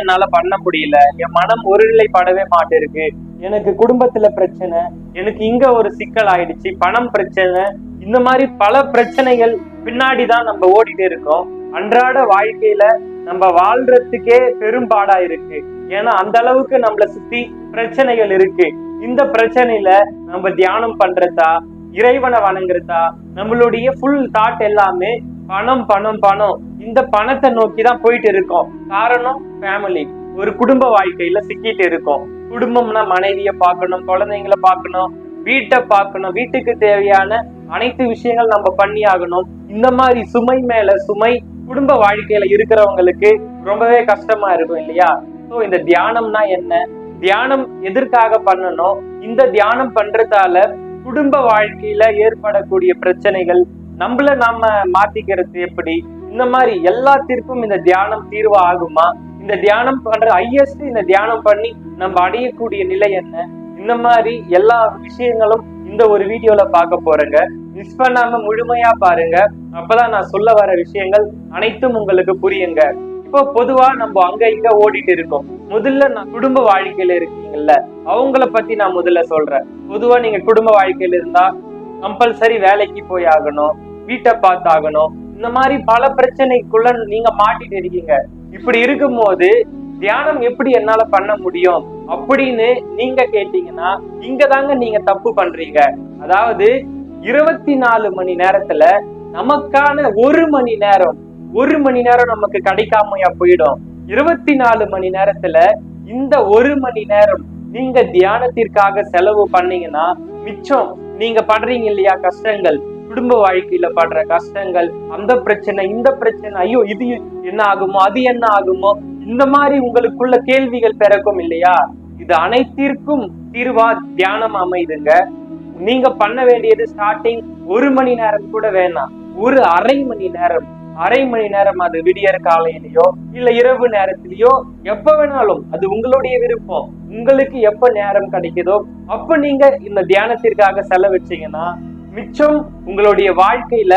என்னால பண்ண முடியல. என் மனம் ஒருநிலைப்படவே மாட்டிருக்கு. எனக்கு குடும்பத்துல பிரச்சனை எனக்கு இங்க ஒரு சிக்கல் ஆயிடுச்சு பணம் பிரச்சனை இந்த மாதிரி பல பிரச்சனைகள் பின்னாடி தான் நம்ம ஓடிட்டு இருக்கோம். அன்றாட வாழ்க்கையில நம்ம வாழ்றதுக்கே பெரும்பாடா இருக்கு. ஏன்னா அந்த அளவுக்கு நம்மள சுத்தி பிரச்சனைகள் இருக்கு. இந்த பிரச்சனையில நம்ம தியானம் பண்றதா இறைவனை வணங்குறதா நம்மளுடைய ஃபுல் தாட் எல்லாமே பணம் பணம் பணம். இந்த பணத்தை நோக்கி தான் போயிட்டு இருக்கோம். காரணம் ஃபேமிலி ஒரு குடும்ப வாழ்க்கையில சிக்கிட்டு இருக்கோம். குடும்பம்னா மனைவிய பார்க்கணும் குழந்தைங்களை பார்க்கணும் வீட்டை பார்க்கணும் வீட்டுக்கு தேவையான அனைத்து விஷயங்கள் நம்ம பண்ணி ஆகணும். இந்த மாதிரி சுமை மேல சுமை குடும்ப வாழ்க்கையில இருக்கிறவங்களுக்கு ரொம்பவே கஷ்டமா இருக்கும் இல்லையா? சோ இந்த தியானம்னா என்ன? தியானம் எதற்காக பண்ணணும்? இந்த தியானம் பண்றதால குடும்ப வாழ்க்கையில ஏற்படக்கூடிய பிரச்சனைகள் நம்மள நாம மாத்திக்கிறது எப்படி? இந்த மாதிரி எல்லாத்திற்கும் இந்த தியானம் தீர்வு ஆகுமா? இந்த தியானம் பண்ற ஐஎஸ்டி இந்த தியானம் பண்ணி நம்ம அடையக்கூடிய நிலை என்ன? இந்த மாதிரி எல்லா விஷயங்களும் இந்த ஒரு வீடியோல பார்க்க போறேங்க. மிஸ் பண்ணாம முழுமையா பாருங்க. அப்பதான் நான் சொல்ல வர விஷயங்கள் அனைத்தும் உங்களுக்கு புரியுங்க. இப்போ பொதுவா நம்ம அங்க இங்க ஓடிட்டு இருக்கோம். முதல்ல நான் குடும்ப வாழ்க்கையில இருக்கீங்கல்ல அவங்கள பத்தி நான் முதல்ல சொல்றேன். பொதுவா நீங்க குடும்ப வாழ்க்கையில இருந்தா கம்பல்சரி வேலைக்கு போய் ஆகணும். வீட்டை பார்த்தாகணும். இந்த மாதிரி பல பிரச்சனைக்குள்ள நீங்க மாட்டிட்டு இருக்கீங்க. இப்படி இருக்கும் போது தியானம் எப்படி என்னால பண்ண முடியும்? அப்படின்னு நீங்க கேட்டீங்கன்னா இங்க தாங்க நீங்க தப்பு பண்றீங்க. அதாவது இருபத்தி நாலு மணி நேரத்துல நமக்கான ஒரு மணி நேரம் ஒரு மணி நேரம் நமக்கு கிடைக்காமையா போயிடும். இருபத்தி நாலு மணி நேரத்துல இந்த ஒரு மணி நேரம் நீங்க தியானத்திற்காக செலவு பண்ணீங்கன்னா மிச்சம் நீங்க படுறீங்க இல்லையா கஷ்டங்கள்? குடும்ப வாழ்க்கையில படுற கஷ்டங்கள் அந்த பிரச்சனை இந்த பிரச்சனை ஐயோ இது என்ன ஆகுமோ அது என்ன ஆகுமோ இந்த மாதிரி உங்களுக்குள்ள கேள்விகள் பிறக்கும் இல்லையா? இது அனைத்திற்கும் தீர்வா தியானம் அமைதுங்க. நீங்க பண்ண வேண்டியது ஸ்டார்டிங் ஒரு மணி நேரம் கூட வேணாம். ஒரு அரை மணி நேரம். அரை மணி நேரம் அது விடியற் காலையிலயோ இல்ல இரவு நேரத்திலயோ எப்ப வேணாலும் அது உங்களுடைய விருப்பம். உங்களுக்கு எப்ப நேரம் கிடைக்குதோ அப்ப நீங்க இந்த தியானத்திற்காக செலவிச்சீங்கன்னா மிச்சம் உங்களுடைய வாழ்க்கையில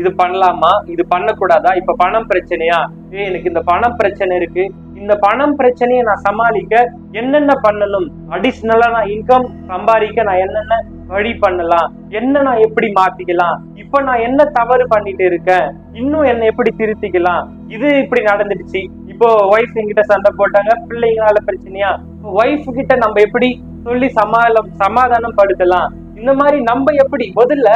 இது பண்ணலாமா? இது பண்ணக்கூடாதா? இப்ப பணம் பிரச்சனையா? ஏ எனக்கு இந்த பணம் பிரச்சனை இருக்கு. இந்த பணம் பிரச்சனையை நான் சமாளிக்க என்னென்ன பண்ணணும்? அடிஷ்னலா நான் இன்கம் சம்பாதிக்க நான் என்னென்ன வழி பண்ணலாம்? என்ன நான் எப்படி மாத்திக்கலாம்? இப்ப நான் என்ன தவறு பண்ணிட்டு இருக்கேன்? இன்னும் என்ன எப்படி திருத்திக்கலாம்? இது இப்படி நடந்துடுச்சு. இப்போ ஒய்ஃப் என்கிட்ட சண்டை போட்டாங்க. பிள்ளைங்களால பிரச்சனையா? ஒய்ஃப் கிட்ட நம்ம எப்படி சொல்லி சமாளம் சமாதானம் படுத்தலாம் இந்த மாதிரி நம்ம எப்படி முதல்ல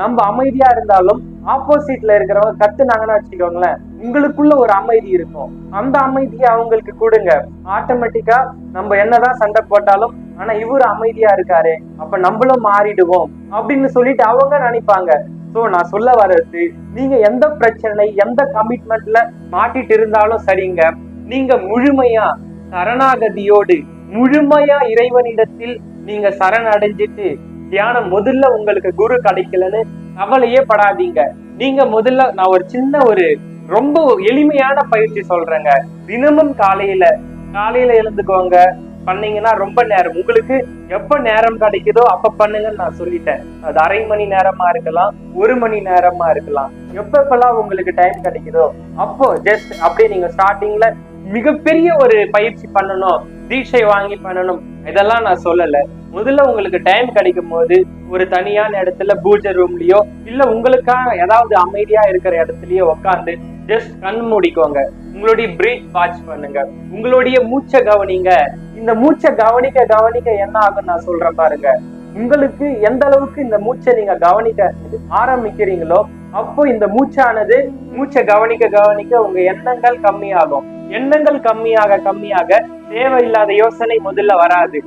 நம்ம அமைதியா இருந்தாலும் ஆப்போசிட்ல இருக்கிறவங்க கத்துனாங்கன்னு வச்சுக்கோங்களேன் உங்களுக்குள்ள ஒரு அமைதி இருக்கும். அந்த அமைதியை அவங்களுக்கு கொடுங்க. ஆட்டோமேட்டிக்கா நம்ம என்னதான் சண்டை போட்டாலும் ஆனா இவரு அமைதியா இருக்காரு அப்ப நம்மளும் மாறிடுவோம் அப்படின்னு சொல்லிட்டு அவங்க நினைப்பாங்க. சோ நான் சொல்ல வர்றது நீங்க எந்த பிரச்சனை எந்த கமிட்மெண்ட்ல மாட்டிட்டு இருந்தாலும் சரிங்க. நீங்க முழுமையா சரணாகதியோடு முழுமையா இறைவனிடத்தில் நீங்க சரணடைஞ்சிட்டு தியானம் முதல்ல உங்களுக்கு குரு கிடைக்கலன்னு கவலையே படாதீங்க. நீங்க முதல்ல நான் ஒரு சின்ன ஒரு ரொம்ப எளிமையான பயிற்சி சொல்றேங்க. தினமும் காலையில காலையில எழுந்துக்கோங்க. பண்ணீங்கன்னா ரொம்ப நேரம். உங்களுக்கு எப்ப நேரம் கிடைக்குதோ அப்ப பண்ணுங்கன்னு நான் சொல்லிட்டேன். அது அரை மணி நேரமா இருக்கலாம் ஒரு மணி நேரமா இருக்கலாம். எப்பப்பெல்லாம் உங்களுக்கு டைம் கிடைக்குதோ அப்போ ஜஸ்ட் அப்படியே நீங்க ஸ்டார்டிங்ல மிகப்பெரிய ஒரு பயிற்சி பண்ணணும் தீட்சை வாங்கி பண்ணணும். இதெல்லாம் நான் சொல்லல. முதல்ல உங்களுக்கு டைம் கிடைக்கும் போது ஒரு தனியான இடத்துல பூஜை ரூம்லயோ இல்ல உங்களுக்காக ஏதாவது அமைதியா இருக்கிற இடத்துலயோ உட்காந்து ஜஸ்ட் கண் மூடிக்கோங்க. உங்களுடைய பிரீத் வாட்ச் பண்ணுங்க. உங்களுடைய மூச்சை கவனிங்க. இந்த மூச்சை கவனிக்க கவனிக்க என்ன ஆகும் நான் சொல்றேன் பாருங்க. உங்களுக்கு எந்த அளவுக்கு இந்த மூச்சை நீங்க கவனிக்க ஆரம்பிக்கிறீங்களோ அப்போ இந்த மூச்சானது மூச்சை கவனிக்க கவனிக்க உங்க எண்ணங்கள் கம்மியாகும். எண்ணங்கள் கம்மியாக கம்மியாக தேவையில்லாத யோசனை முதல்ல வராது.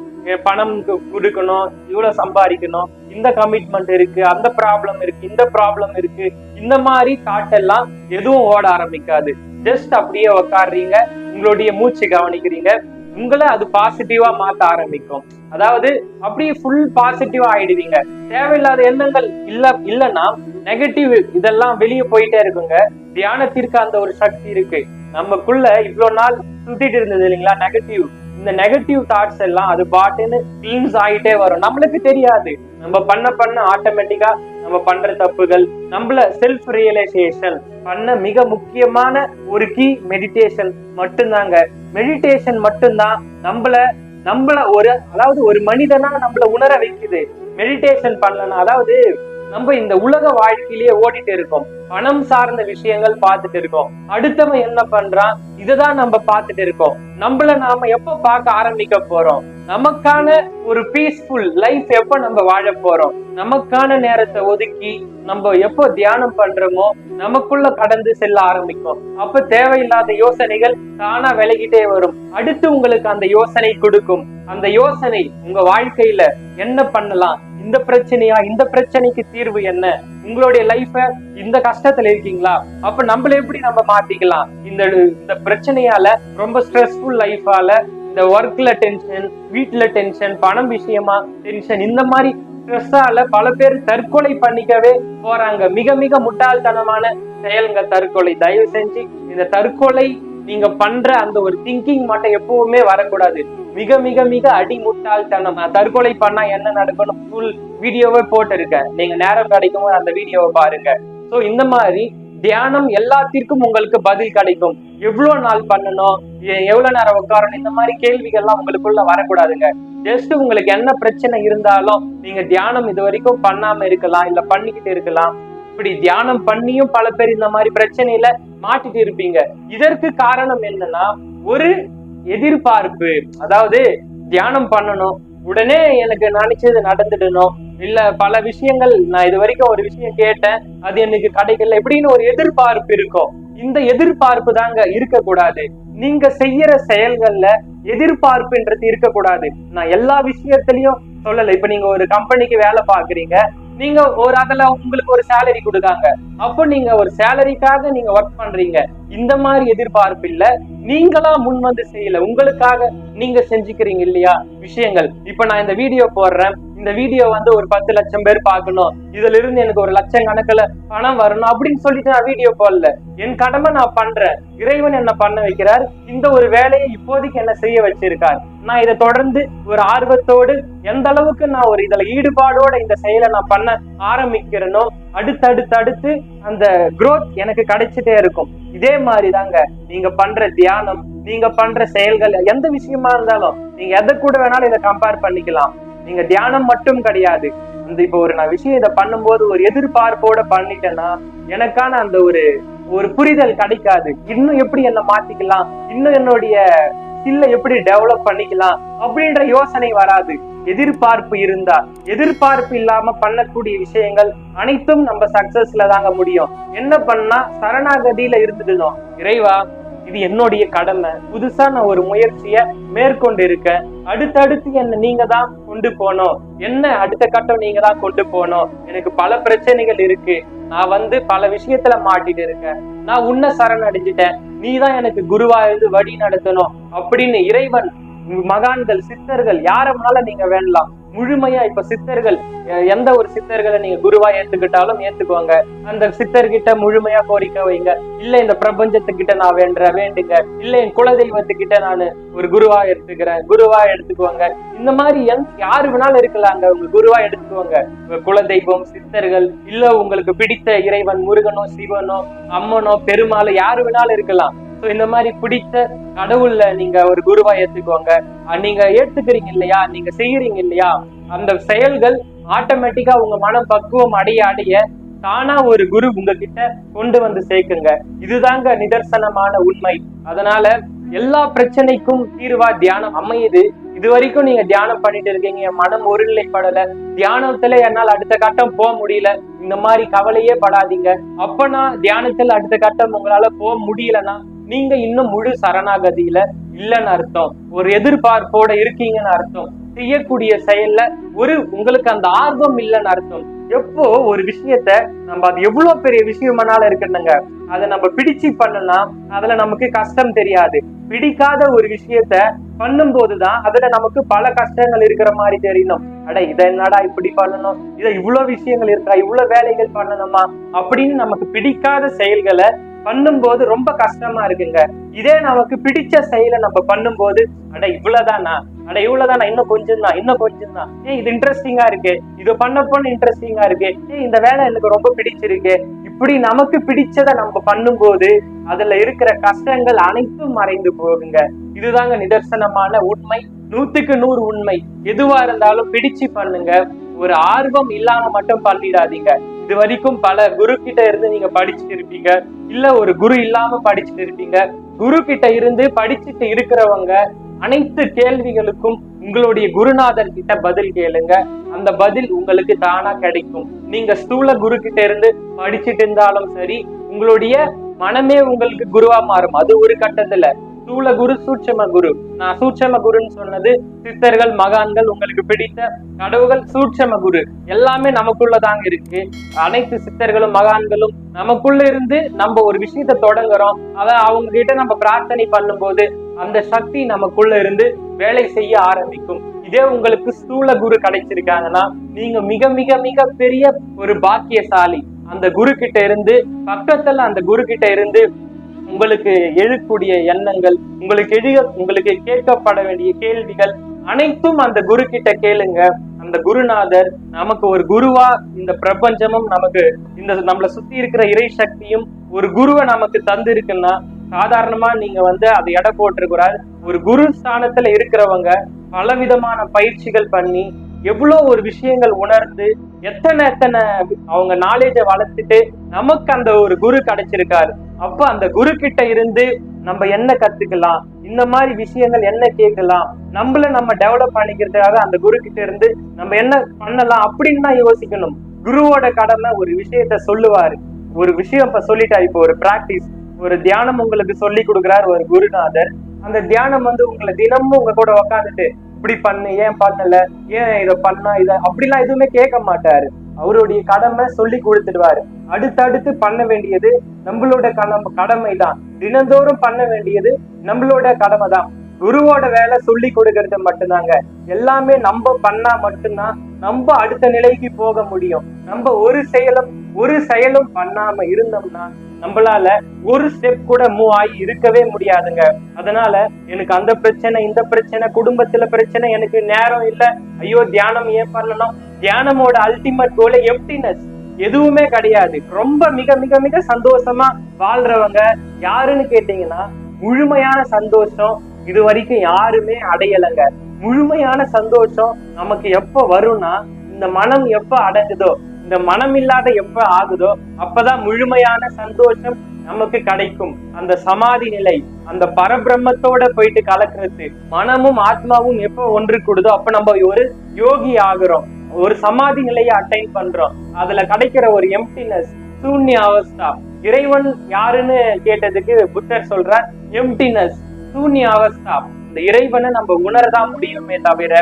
பணம் கொடுக்கணும் இவ்வளவு சம்பாதிக்கணும் இந்த கமிட்மெண்ட் இருக்கு அந்த ப்ராப்ளம் இருக்கு இந்த ப்ராப்ளம் இருக்கு இந்த மாதிரி தாட் எல்லாம் எதுவும் ஓட ஆரம்பிக்காது. ஜஸ்ட் அப்படியே உக்காடுறீங்க உங்களுடைய மூச்சு கவனிக்கிறீங்க உங்களை அது பாசிட்டிவா மாத்த ஆரம்பிக்கும். அதாவது அப்படியே ஃபுல் பாசிட்டிவா ஆயிடுவீங்க. தேவையில்லாத எண்ணங்கள் இல்ல இல்லைன்னா நெகட்டிவ் இதெல்லாம் வெளியே போயிட்டே இருக்குங்க. தியானத்திற்கு அந்த ஒரு சக்தி இருக்கு. நமக்குள்ள இவ்வளவு நாள் சுத்திட்டு இருந்தது இல்லைங்களா? நெகட்டிவ் இந்த நெகட்டிவ் தாட்ஸ் எல்லாம் அது பாட்டுன்னு தீம்ஸ் ஆகிட்டே வரும். நம்மளுக்கு தெரியாது. நம்ம பண்ண பண்ண ஆட்டோமேட்டிக்கா நம்ம பண்ற தப்புகள் நம்மள செல்ஃப் ரியலைசேஷன் பண்ண மிக முக்கியமான ஒரு கீ மெடிடேஷன் மட்டும்தாங்க. மெடிடேஷன் மட்டும்தான் நம்மள நம்மள ஒரு அதாவது ஒரு மனிதனா நம்மள உணர வைக்குது. மெடிடேஷன் பண்ணலன்னா அதாவது நம்ம இந்த உலக வாழ்க்கையிலேயே ஓடிட்டு இருக்கோம். பணம் சார்ந்த விஷயங்கள் பார்த்துட்டு இருக்கோம். அடுத்தவன் என்ன பண்றான்? இதுதான் நம்ம பார்த்துட்டு இருக்கோம். நம்மள நாம எப்ப பார்க்க ஆரம்பிக்க போறோம்? நமக்கான ஒரு பீஸ்ஃபுல் லைஃப் எப்ப நம்ம வாழ போறோம்? நமக்கான நேரத்தை ஒதுக்கி நம்ம எப்போ தியானம் பண்றோமோ நமக்குள்ள கடந்து செல்ல ஆரம்பிக்கும். அப்ப தேவையில்லாத யோசனைகள் தானா விலகிட்டே வரும். அடுத்து உங்களுக்கு அந்த யோசனை கொடுக்கும். அந்த யோசனை உங்க வாழ்க்கையில என்ன பண்ணலாம்? இந்த பிரச்சனையா இந்த பிரச்சனைக்கு தீர்வு என்ன? உங்களுடைய லைஃப இந்த கஷ்டத்துல இருக்கீங்களா? அப்ப நம்மள எப்படி நம்ம மாத்திக்கலாம்? இந்த இந்த பிரச்சனையால ரொம்ப ஸ்ட்ரெஸ்ஃபுல் லைஃபால இந்த ஒர்க்ல டென்ஷன் வீட்டுல டென்ஷன் பணம் விஷயமா டென்ஷன் இந்த மாதிரி ஸ்ட்ரெஸ்ஸால பல பேர் தற்கொலை பண்ணிக்கவே போறாங்க. மிக மிக முட்டாள்தனமான செயலுங்க தற்கொலை. தயவு செஞ்சு இந்த தற்கொலை நீங்க பண்ற அந்த ஒரு திங்கிங் மட்டும் எப்பவுமே வரக்கூடாது. மிக மிக மிக அடி முட்டாள்தனம் தற்கொலை பண்ணா என்ன நடக்கணும் ஃபுல் வீடியோவே போட்டிருக்கேன். நீங்க நேரம் கிடைக்கும் அந்த வீடியோவை பாருங்க. சோ இந்த மாதிரி தியானம் எல்லாத்திற்கும் உங்களுக்கு பதில் கிடைக்கும். எவ்வளவு நாள் பண்ணணும்? எவ்வளவு நேரம் உட்காரணும்? இந்த மாதிரி கேள்விகள்லாம் உங்களுக்குள்ள வரக்கூடாதுங்க. ஜஸ்ட் உங்களுக்கு என்ன பிரச்சனை இருந்தாலும் நீங்க தியானம் இது வரைக்கும் பண்ணாம இருக்கலாம் இல்ல பண்ணிக்கிட்டு இருக்கலாம். இப்படி தியானம் பண்ணியும் பல பேர் இந்த மாதிரி பிரச்சனையில மாட்டிட்டு இருப்பீங்க. இதற்கு காரணம் என்னன்னா ஒரு எதிர்பார்ப்பு. அதாவது தியானம் பண்ணணும். உடனே எனக்கு நினைச்சது நடந்துடணும். இல்ல பல விஷயங்கள் நான் இது வரைக்கும் ஒரு விஷயம் கேட்டேன். அது எனக்கு கிடைக்கல இப்படின்னு ஒரு எதிர்பார்ப்பு இருக்கும். இந்த எதிர்பார்ப்பு தாங்க இருக்கக்கூடாது. நீங்க செய்யற செயல்கள்ல எதிர்பார்ப்புன்றது இருக்கக்கூடாது. நான் எல்லா விஷயத்திலயும் சொல்லல. இப்ப நீங்க ஒரு கம்பெனிக்கு வேலை பாக்குறீங்க நீங்க ஒரு அதுல உங்களுக்கு ஒரு சேலரி கொடுக்காங்க. அப்போ நீங்க ஒரு சேலரிக்காக நீங்க ஒர்க் பண்றீங்க. இந்த மாதிரி எதிர்பார்ப்பு இல்ல. நீங்களா முன் வந்து செய்யல. உங்களுக்காக நீங்க செஞ்சுக்கிறீங்க இல்லையா? விஷயங்கள். இப்ப நான் இந்த வீடியோ போடுறேன். இந்த வீடியோ வந்து ஒரு பத்து லட்சம் பேர் பார்க்கணும். இதுல இருந்து எனக்கு ஒரு லட்சம் கணக்குல பணம் வரணும் அப்படின்னு சொல்லிட்டு நான் வீடியோ போடல என் கடமை நான் பண்றேன். இறைவன் என்ன பண்ண வைக்கிறார்? இந்த ஒரு வேலையை இப்போதைக்கு என்ன செய்ய வச்சிருக்கார்? நான் இதை தொடர்ந்து ஒரு ஆர்வத்தோடு எந்த அளவுக்கு நான் ஒரு இதுல ஈடுபாடோட இந்த செயலை நான் பண்ண ஆரம்பிக்கிறேனோ அடுத்தடுத்து அடுத்து அந்த குரோத் எனக்கு கிடைச்சிட்டே இருக்கும். இதே மாதிரி தாங்க நீங்க பண்ற தியானம் நீங்க பண்ற செயல்கள் எந்த விஷயமா இருந்தாலும் நீங்க எதை கூட வேணாலும் இதை கம்பேர் பண்ணிக்கலாம். நீங்க தியானம் மட்டும் கிடையாது. அந்த இப்போ ஒரு நான் விஷயம் இதை பண்ணும்போது ஒரு எதிர்பார்ப்போட பண்ணிட்டேன்னா எனக்கான அந்த ஒரு ஒரு புரிதல் கிடைக்காது. இன்னும் எப்படி என்ன மாத்திக்கலாம்? இன்னும் என்னுடைய ஸ்கில்ல எப்படி டெவலப் பண்ணிக்கலாம்? அப்படின்ற யோசனை வராது. எதிர்பார்ப்பு இருந்தா எதிர்பார்ப்பு இல்லாம பண்ணக்கூடிய விஷயங்கள் அனைத்தும் நம்ம சக்சஸ்ல தாங்க முடியும். என்ன பண்ணா சரணாகதியில இருந்துடணும். இறைவா இது என்னுடைய கடமை. புதுசா நான் ஒரு முயற்சிய மேற்கொண்டு இருக்கேன் அடுத்தடுத்து என்ன நீங்க தான் கொண்டு போனோம் என்ன அடுத்த கட்டம் நீங்க தான் கொண்டு போனோம் எனக்கு பல பிரச்சனைகள் இருக்கு. நான் வந்து பல விஷயத்துல மாட்டிட்டு இருக்கேன். நான் உன்னை சரணடைஞ்சிட்டேன். நீ தான் எனக்கு குருவா இருந்து வழி நடத்தணும். அப்படின்னு இறைவன் மகான்கள் சித்தர்கள் யார வேணாலும் நீங்க வேண்டலாம். முழுமையா இப்ப சித்தர்கள் எந்த ஒரு சித்தர்களை நீங்க குருவா ஏத்துக்கிட்டாலும் ஏத்துக்குவாங்க. அந்த சித்தர்கிட்ட முழுமையா கோரிக்கை வைங்க. இல்ல இந்த பிரபஞ்சத்துக்கிட்ட நான் வேண்ட வேண்டுங்க. இல்ல என் குலதெய்வத்துக்கிட்ட நான் ஒரு குருவா எடுத்துக்கிறேன் குருவா எடுத்துக்குவாங்க. இந்த மாதிரி எந் யாரு வேணாலும் இருக்கலாங்க. உங்க குருவா எடுத்துக்குவாங்க. குலதெய்வம் சித்தர்கள் இல்ல உங்களுக்கு பிடித்த இறைவன் முருகனோ சிவனோ அம்மனோ பெருமாளோ யாரு வேணாலும் இருக்கலாம். ஸோ இந்த மாதிரி பிடித்த கடவுள்ல நீங்க ஒரு குருவா ஏத்துக்கோங்க. நீங்க ஏத்துக்கிறீங்க இல்லையா? நீங்க செய்யறீங்க இல்லையா? அந்த செயல்கள் ஆட்டோமேட்டிக்கா உங்க மனம் பக்குவம் அடைய அடைய தானா ஒரு குரு உங்ககிட்ட கொண்டு வந்து சேர்க்குங்க. இதுதாங்க நிதர்சனமான உண்மை. அதனால எல்லா பிரச்சனைக்கும் தீர்வா தியானம் அமையுது. இது வரைக்கும் நீங்க தியானம் பண்ணிட்டு இருக்கீங்க. என் மனம் ஒருநிலைப்படல. தியானத்துல என்னால் அடுத்த கட்டம் போக முடியல. இந்த மாதிரி கவலையே படாதீங்க. அப்பனா தியானத்துல அடுத்த கட்டம் உங்களால போக முடியலன்னா நீங்க இன்னும் முழு சரணாகதியில இல்லைன்னு அர்த்தம். ஒரு எதிர்பார்ப்போட இருக்கீங்கன்னு அர்த்தம். செய்யக்கூடிய செயல்ல ஒரு உங்களுக்கு அந்த ஆர்வம் இல்லைன்னு அர்த்தம். எப்போ ஒரு விஷயத்த நம்ம அது எவ்வளவு பெரிய விஷயமானாலும் இருக்கணுங்க அதை நம்ம பிடிச்சு பண்ணுனா அதுல நமக்கு கஷ்டம் தெரியாது. பிடிக்காத ஒரு விஷயத்த பண்ணும்போதுதான் அதுல நமக்கு பல கஷ்டங்கள் இருக்கிற மாதிரி தெரியணும். அட இதை என்னடா இப்படி பண்ணணும்? இதை இவ்வளவு விஷயங்கள் இருக்கா? இவ்வளவு வேலைகள் பண்ணணுமா? அப்படின்னு நமக்கு பிடிக்காத செயல்களை பண்ணும்போது ரொம்ப கஷ்டமா இருக்குங்க. இதே நமக்கு பிடிச்ச செயலை நம்ம பண்ணும்போது அட இவ்வளவுதானா? அட இவ்வளவுதானா? இன்னும் கொஞ்சம் தான் இன்னும் கொஞ்சம் தான் ஏன் இது இன்ட்ரெஸ்டிங்கா இருக்கு. இது பண்ணப்போன்னு இன்ட்ரெஸ்டிங்கா இருக்கு. ஏன் இந்த வேலை எனக்கு ரொம்ப பிடிச்சிருக்கு. இப்படி நமக்கு பிடிச்சதை நம்ம பண்ணும்போது அதுல இருக்கிற கஷ்டங்கள் அனைத்தும் மறைந்து போகுங்க. இதுதாங்க நிதர்சனமான உண்மை. நூத்துக்கு நூறு உண்மை. எதுவா இருந்தாலும் பிடிச்சு பண்ணுங்க. ஒரு ஆர்வம் இல்லாம மட்டும் பண்ணிடாதீங்க. இது வரைக்கும் பல குரு கிட்ட இருந்து நீங்க படிச்சுட்டு இருப்பீங்க. இல்ல ஒரு குரு இல்லாம படிச்சுட்டு இருப்பீங்க. குரு கிட்ட இருந்து படிச்சுட்டு இருக்கிறவங்க அனைத்து கேள்விகளுக்கும் உங்களுடைய குருநாதர் கிட்ட பதில் கேளுங்க. அந்த பதில் உங்களுக்கு தானா கிடைக்கும். நீங்க ஸ்தூல குரு கிட்ட இருந்து படிச்சுட்டு இருந்தாலும் சரி உங்களுடைய மனமே உங்களுக்கு குருவா மாறும். அது ஒரு கட்டத்துல. ஸ்தூல குரு சூட்சம குரு. நான் சூட்சம குருன்னு சொன்னது சித்தர்கள் மகான்கள் உங்களுக்கு பிடித்த கடவுகள் சூட்சம குரு. எல்லாமே நமக்குள்ளதாங்க இருக்கு. அனைத்து சித்தர்களும் மகான்களும் நமக்குள்ள இருந்து நம்ம ஒரு விஷயத்த தொடங்குறோம். அத அவங்க கிட்ட நம்ம பிரார்த்தனை பண்ணும்போது அந்த சக்தி நமக்குள்ள இருந்து வேலை செய்ய ஆரம்பிக்கும். இதே உங்களுக்கு ஸ்தூல குரு கிடைச்சிருக்காங்கன்னா நீங்க மிக மிக மிக பெரிய ஒரு பாக்கியசாலி. அந்த குரு கிட்ட இருந்து பக்கத்துல அந்த குரு கிட்ட இருந்து உங்களுக்கு எழுக்கூடிய எண்ணங்கள் உங்களுக்கு எழுக உங்களுக்கு கேட்கப்பட வேண்டிய கேள்விகள் அனைத்தும் அந்த குரு கிட்ட கேளுங்க. அந்த குருநாதர் நமக்கு ஒரு குருவா இந்த பிரபஞ்சமும் நமக்கு இந்த நம்மளை சுத்தி இருக்கிற இறை சக்தியும் ஒரு குருவை நமக்கு தந்திருக்குன்னா சாதாரணமா நீங்க வந்து அதை எடை போட்டிருக்கிறார் ஒரு குரு ஸ்தானத்துல இருக்கிறவங்க பலவிதமான பயிற்சிகள் பண்ணி எவ்வளோ ஒரு விஷயங்கள் உணர்ந்து எத்தனை எத்தனை அவங்க நாலேஜை வளர்த்துட்டு நமக்கு அந்த ஒரு குரு கிடைச்சிருக்காரு. அப்ப அந்த குரு கிட்ட இருந்து நம்ம என்ன கத்துக்கலாம்? இந்த மாதிரி விஷயங்கள் என்ன கேட்கலாம்? நம்மள நம்ம டெவலப் பண்ணிக்கிறதுக்காக அந்த குரு கிட்ட இருந்து நம்ம என்ன பண்ணலாம் அப்படின்னு தான் யோசிக்கணும். குருவோட கடமை ஒரு விஷயத்த சொல்லுவாரு. ஒரு விஷயம் இப்ப சொல்லிட்டா இப்போ ஒரு பிராக்டிஸ் ஒரு தியானம் உங்களுக்கு சொல்லி கொடுக்குறாரு ஒரு குருநாதர். அந்த தியானம் வந்து உங்களை தினமும் உங்க கூட உக்காந்துட்டு இப்படி பண்ணு ஏன் பண்ணல ஏன் இத பண்ணா இத? அப்படிலாம் எதுவுமே கேட்க மாட்டாரு. அவருடைய கடமை சொல்லி கொடுத்துடுவாரு. அடுத்தடுத்து பண்ண வேண்டியது நம்மளோட கடமை கடமை தான் தினந்தோறும் பண்ண வேண்டியது நம்மளோட கடமை தான் குருவோட வேலை சொல்லி கொடுக்கறது மட்டும்தாங்க. எல்லாமே நம்ம பண்ணா மட்டும்தான் நம்ம அடுத்த நிலைக்கு போக முடியும். நம்ம ஒரு செயலும் ஒரு செயலும் பண்ணாம இருந்தோம்னா நம்மளால ஒரு ஸ்டெப் கூட மூவ் ஆகி இருக்கவே முடியாதுங்க. அதனால எனக்கு அந்த பிரச்சனை இந்த பிரச்சனை குடும்பத்துல பிரச்சனை எனக்கு நேரம் இல்ல. ஐயோ தியானம் ஏன் பண்ணணும் தியானமோட அல்டிமேட் கோல எம்டினஸ் எதுவுமே கிடையாது. ரொம்ப மிக மிக மிக சந்தோஷமா வாழ்றவங்க யாருன்னு கேட்டீங்கன்னா முழுமையான சந்தோஷம் இது வரைக்கும் யாருமே அடையலைங்க. முழுமையான சந்தோஷம் நமக்கு எப்ப வரும்னா இந்த மனம் எப்ப அடைஞ்சுதோ இந்த மனம் இல்லாத எப்ப ஆகுதோ அப்பதான் முழுமையான சந்தோஷம் நமக்கு கிடைக்கும். அந்த சமாதி நிலை அந்த பரபிரம்மத்தோட போயிட்டு கலக்கிறது மனமும் ஆத்மாவும் எப்ப ஒன்று கூடுதோ அப்ப நம்ம ஒரு யோகி ஆகுறோம். ஒரு சமாதி நிலையை அட்டைன் பண்றோம். அதுல கிடைக்கிற ஒரு எம்டினஸ் சூன்ய அவஸ்தா. இறைவன் யாருன்னு கேட்டதுக்கு புத்தர் சொல்ற எம்டினஸ் சூன்ய அவஸ்தா. இந்த இறைவனை நம்ம உணரதான் முடியுமே தவிர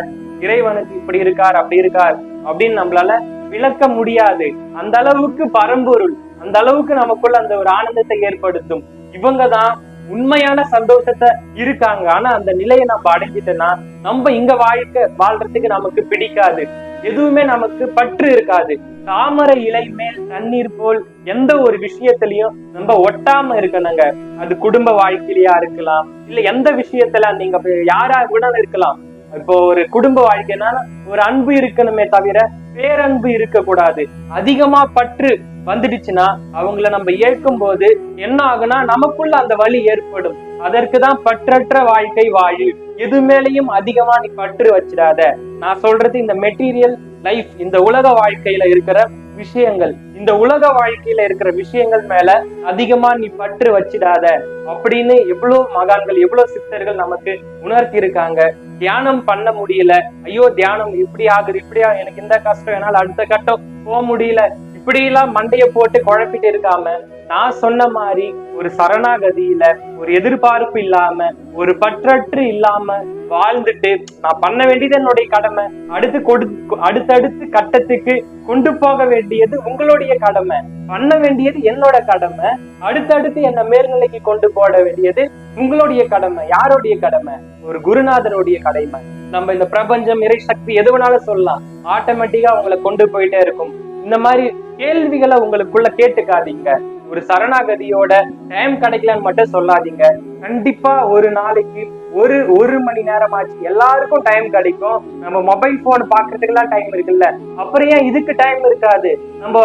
இறைவனுக்கு இப்படி இருக்கார் அப்படி இருக்கார் அப்படின்னு நம்மளால விளக்க முடியாது. அந்த அளவுக்கு பரம்பொருள். அந்த அளவுக்கு நமக்குள்ள அந்த ஒரு ஆனந்தத்தை ஏற்படுத்தும். இவங்க தான் உண்மையான சந்தோஷத்தை இருக்காங்க. ஆனா அந்த நிலையை நம்ம அடைஞ்சிட்டோம்னா நம்ம இங்க வாழ்க்கை வாழ்றதுக்கு நமக்கு பிடிக்காது. எதுவுமே நமக்கு பற்று இருக்காது. தாமரை இலை மேல் தண்ணீர் போல் எந்த ஒரு விஷயத்திலையும் நம்ம ஒட்டாம இருக்கணுங்க. அது குடும்ப வாழ்க்கையிலயா இருக்கலாம். இல்ல எந்த விஷயத்துல நீங்க யாரா கூட இருக்கலாம். இப்போ ஒரு குடும்ப வாழ்க்கைனா ஒரு அன்பு இருக்கணுமே தவிர பேரன்பு இருக்கக்கூடாது. அதிகமா பற்று வந்துடுச்சுன்னா அவங்கள நம்ம ஏற்கும் போது என்ன ஆகுனா நமக்குள்ள அந்த வலி ஏற்படும். அதற்கு தான் பற்றற்ற வாழ்க்கை வாழு. எது மேலையும் அதிகமா நீ பற்று வச்சிடாத. நான் சொல்றது இந்த மெட்டீரியல் லைஃப் இந்த உலக வாழ்க்கையில இருக்கிற விஷயங்கள். இந்த உலக வாழ்க்கையில இருக்கிற விஷயங்கள் மேல அதிகமா நீ பற்று வச்சிடாத. அப்படின்னு எவ்வளவு மகான்கள் எவ்வளவு சித்தர்கள் நமக்கு உணர்த்தி இருக்காங்க தியானம் பண்ண முடியல. ஐயோ தியானம் இப்படி ஆகுது இப்படியா எனக்கு இந்த கஷ்டம் என்னால அடுத்த கட்டம் போக முடியல. இப்படி எல்லாம் மண்டைய போட்டு குழப்பிட்டு இருக்காம நான் சொன்ன மாதிரி ஒரு சரணாகதியில ஒரு எதிர்பார்ப்பு இல்லாம ஒரு பற்றற்று இல்லாம வாழ்ந்துட்டு நான் பண்ண வேண்டியது என்னுடைய கடமை. அடுத்து கொடு அடுத்தடுத்து கட்டத்துக்கு கொண்டு போக வேண்டியது உங்களுடைய கடமை. பண்ண வேண்டியது என்னோட கடமை. அடுத்தடுத்து என்ன மேல்நிலைக்கு கொண்டு போட வேண்டியது உங்களுடைய கடமை. யாருடைய கடமை? ஒரு குருநாதனுடைய கடமை. நம்ம இந்த பிரபஞ்சம் இறை சக்தி எது வேணாலும் சொல்லலாம். ஆட்டோமேட்டிக்கா உங்களை கொண்டு போயிட்டே இருக்கும். இந்த மாதிரி கேள்விகளை உங்களுக்குள்ள கேட்டுக்காதீங்க. ஒரு சரணாகதியோட டைம் கிடைக்கலன்னு மட்டும் சொல்லாதீங்க. கண்டிப்பா ஒரு நாளைக்கு ஒரு ஒரு மணி நேரமாச்சு எல்லாருக்கும் டைம் கிடைக்கும். நம்ம மொபைல் போன் பாக்குறதுக்கெல்லாம் டைம் இருக்குல்ல. அப்புறம் ஏன் இதுக்கு டைம் இருக்காது? நம்ம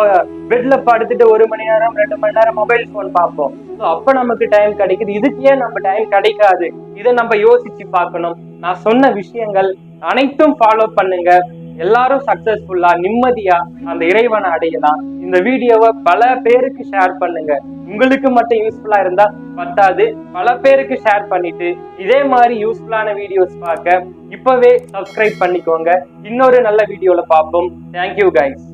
பெட்ல படுத்துட்டு ஒரு மணி நேரம் ரெண்டு மணி நேரம் மொபைல் போன் பார்ப்போம். அப்ப நமக்கு டைம் கிடைக்குது. இதுக்கு ஏன் நம்ம டைம் கிடைக்காது? இதை நம்ம யோசிச்சு பார்க்கணும். நான் சொன்ன விஷயங்கள் அனைத்தும் ஃபாலோ பண்ணுங்க. எல்லாரும் சக்சஸ்ஃபுல்லா நிம்மதியா அந்த இறைவனை அடையலாம். இந்த வீடியோவை பல பேருக்கு ஷேர் பண்ணுங்க. உங்களுக்கு மட்டும் யூஸ்ஃபுல்லா இருந்தா பத்தாது. பல பேருக்கு ஷேர் பண்ணிட்டு இதே மாதிரி யூஸ்ஃபுல்லான வீடியோஸ் பார்க்க இப்பவே சப்ஸ்கிரைப் பண்ணிக்கோங்க. இன்னொரு நல்ல வீடியோல பார்ப்போம். Thank you guys